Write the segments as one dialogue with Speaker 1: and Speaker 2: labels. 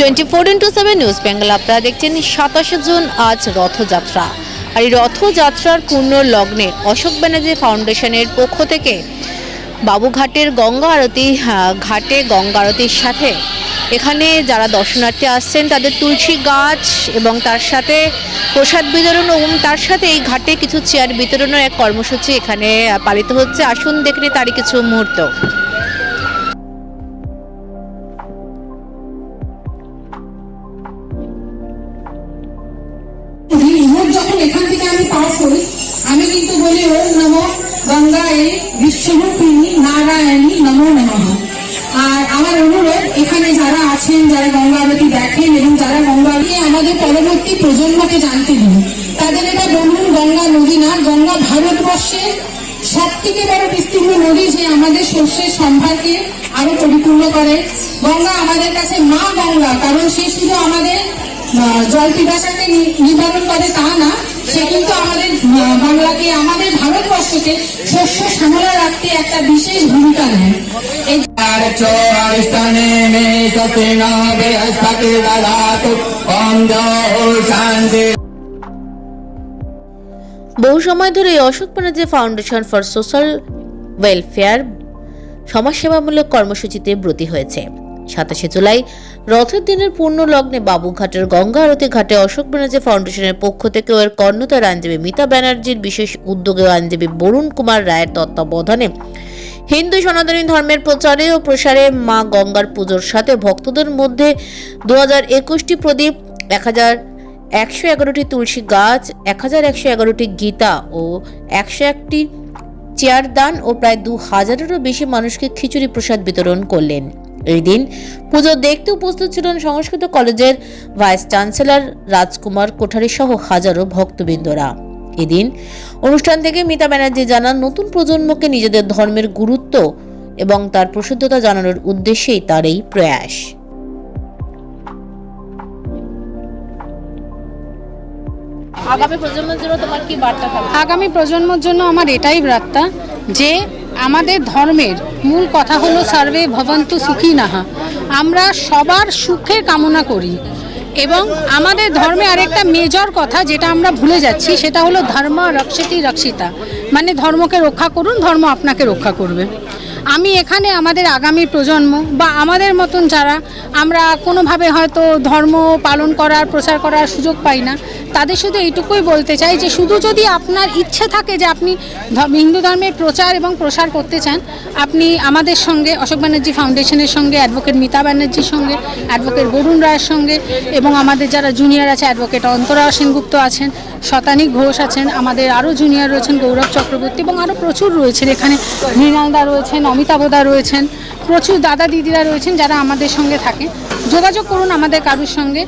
Speaker 1: Twenty four into seven news Bengal আপনারা দেখছেন সাতাশে জুন, আজ রথযাত্রা। আর এই রথযাত্রার পূর্ণ লগ্নে অশোক ব্যানার্জি ফাউন্ডেশনের পক্ষ থেকে বাবুঘাটের গঙ্গা আরতি ঘাটে গঙ্গা আরতির সাথে এখানে যারা দর্শনার্থী আসছেন, তাদের তুলসী গাছ এবং তার সাথে প্রসাদ বিতরণ এবং তার সাথে এই ঘাটে কিছু চেয়ার বিতরণের এক কর্মসূচি এখানে পালিত হচ্ছে। আসুন দেখে নিই তারই কিছু মুহূর্ত।
Speaker 2: গঙ্গায় বিশ্বরূপিণী নারায়ণী নমো নমঃ। আর আমার অনুরোধ, এখানে যারা আছেন, যারা গঙ্গা আরতি দেখেন এবং যারা গঙ্গা আরতি আমাদের পরবর্তী প্রজন্মকে জানতে দিন তাদের এটা বলুন, গঙ্গা নদী না, গঙ্গা ভারতবর্ষের সব থেকে বড় বিস্তীর্ণ নদী যে আমাদের শস্যের সম্ভারকে আরও পরিপূর্ণ করে। গঙ্গা আমাদের কাছে মা গঙ্গা, কারণ সে শুধু আমাদের জল পিপাসাকে নিবারণ করে তা না সে কিন্তু আমাদের বাংলাকে আমাদের ভারতবর্ষকে শস্য সামলা রাখতে একটা বিশেষ ভূমিকা নেয়।
Speaker 1: বহু সময় ধরে Ashok Banerjee foundation for social welfare সমাজসেবামূলক কর্মসূচিতে ব্রতী হয়েছে। সাতাশে জুলাই। রথের দিনের পূর্ণ লগ্নে বাবুঘাটের গঙ্গা আরতি ঘাটে অশোক ব্যানার্জি ফাউন্ডেশনের পক্ষ থেকে এর কর্ণতার আইনজীবী মিতা ব্যানার্জির বিশেষ উদ্যোগে আইনজীবী বরুণ কুমার রায়ের তত্ত্বাবধানে হিন্দু সনাতনী ধর্মের প্রচারে ও প্রসারে মা গঙ্গার পুজোর সাথে ভক্তদের মধ্যে দু হাজার একুশটি প্রদীপ, এক হাজার একশো এগারোটি তুলসী গাছ, এক হাজার একশো এগারোটি গীতা ও একশো একটি চেয়ার দান ও প্রায় দু হাজারেরও বেশি মানুষকে খিচুড়ি প্রসাদ বিতরণ করলেন। এই দিন। পুজো দেখতে উপস্থিত ছিলেন সংস্কৃত কলেজের ভাইস চ্যান্সেলর রাজকুমার কোঠারি সহ হাজারো ভক্তবৃন্দরা। এদিন অনুষ্ঠান থেকে মিতা ব্যানার্জি জানান, নতুন প্রজন্মকে নিজেদের ধর্মের গুরুত্ব এবং তার প্রসিদ্ধতা জানানোর উদ্দেশ্যেই তার এই প্রয়াস। আগামী প্রজন্মের জন্য তোমার কি বার্তা
Speaker 3: আগামী প্রজন্মের জন্য আমার এটাই বার্তা যে আমাদের ধর্মের মূল কথা হলো সার্ভে ভবন্তু সুখী নাহা। আমরা সবার সুখের কামনা করি। এবং আমাদের ধর্মে আরেকটা মেজর কথা যেটা আমরা ভুলে যাচ্ছি, সেটা হলো ধর্ম রক্ষিতি রক্ষিতা। মানে ধর্মকে রক্ষা করুন, ধর্ম আপনাকে রক্ষা করবে। আমি এখানে আমাদের আগামী প্রজন্ম বা আমাদের মতন যারা আমরা কোনোভাবে হয়তো ধর্ম পালন করার, প্রচার করার সুযোগ পাই না, তাদের শুধু এইটুকুই বলতে চাই যে শুধু যদি আপনার ইচ্ছে থাকে যে আপনি হিন্দু ধর্মের প্রচার এবং প্রসার করতে চান, আপনি আমাদের সঙ্গে, অশোক ব্যানার্জি ফাউন্ডেশনের সঙ্গে, অ্যাডভোকেট মিতা ব্যানার্জির সঙ্গে, অ্যাডভোকেট বরুণ রায়ের সঙ্গে এবং আমাদের যারা জুনিয়র আছে, অ্যাডভোকেট অন্তরা সেনগুপ্ত আছেন শতানী ঘোষ আছেন, আমাদের আরও জুনিয়র রয়েছেন গৌরব চক্রবর্তী এবং আরও প্রচুর রয়েছেন এখানে, মৃণালদা রয়েছেন অমিতাভদা রয়েছেন, প্রচুর দাদা দিদিরা রয়েছেন যারা আমাদের সঙ্গে থাকে যোগাযোগ করুন আমাদের কারুর সঙ্গে।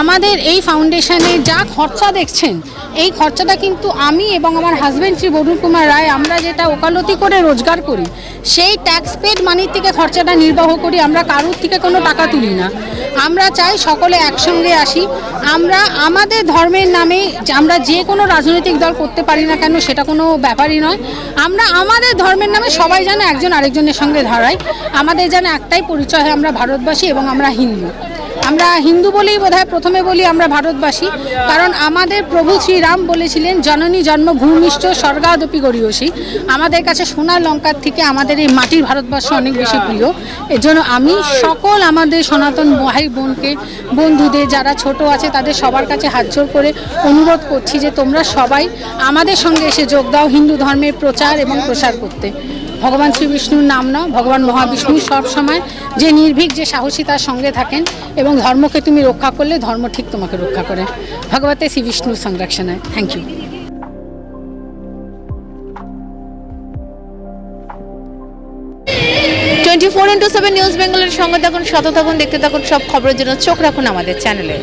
Speaker 3: আমাদের এই ফাউন্ডেশনে যা খরচা দেখছেন, এই খরচাটা কিন্তু আমি এবং আমার হাজব্যান্ড শ্রী বরুণ কুমার রায়, আমরা যেটা ওকালতি করে রোজগার করি, সেই ট্যাক্স পেড মানির থেকে খরচাটা নির্বাহ করি, আমরা কারুর থেকে কোনো টাকা তুলি না। আমরা চাই সকলে একসঙ্গে আসি, আমরা আমাদের ধর্মের নামে আমরা যে কোনো রাজনৈতিক দল করতে পারি না কেন, সেটা কোনো ব্যাপারই নয়। আমরা আমাদের ধর্মের নামে সবাই যেন একজন আরেকজনের সঙ্গে ধরাই আমাদের যেন একটাই পরিচয় হয়, আমরা ভারতবাসী এবং আমরা হিন্দু। আমরা হিন্দু বলেই বোধহয় প্রথমে বলি আমরা ভারতবাসী, কারণ আমাদের প্রভু শ্রীরাম বলেছিলেন, জননী জন্মভূমিষ্ঠ স্বর্গাদপি গরিয়সী আমাদের কাছে সোনার লঙ্কার থেকে আমাদের এই মাটির ভারতবর্ষ অনেক বেশি প্রিয়। এর জন্য আমি সকল আমাদের সনাতন ভাই বোনকে, বন্ধুদের যারা ছোট আছে, তাদের সবার কাছে হাত জোর করে অনুরোধ করছি যে তোমরা সবাই আমাদের সঙ্গে এসে যোগ দাও হিন্দু ধর্মের প্রচার এবং প্রসার করতে। ভগবান শ্রী বিষ্ণুর নাম নাও, ভগবান মহাবিষ্ণু সব সময় যে নির্ভীক, যে সাহসী তার সঙ্গে থাকেন এবং ধর্মকে তুমি রক্ষা করলে ধর্ম ঠিক তোমাকে রক্ষা করে। ভগবতে শ্রী বিষ্ণুর সংরক্ষণায়। Thank you
Speaker 1: twenty four into seven news বেঙ্গলের সঙ্গে থাকুন, সাথে থাকুন, দেখতে থাকুন সব খবরের জন্য চোখ রাখুন আমাদের চ্যানেলে।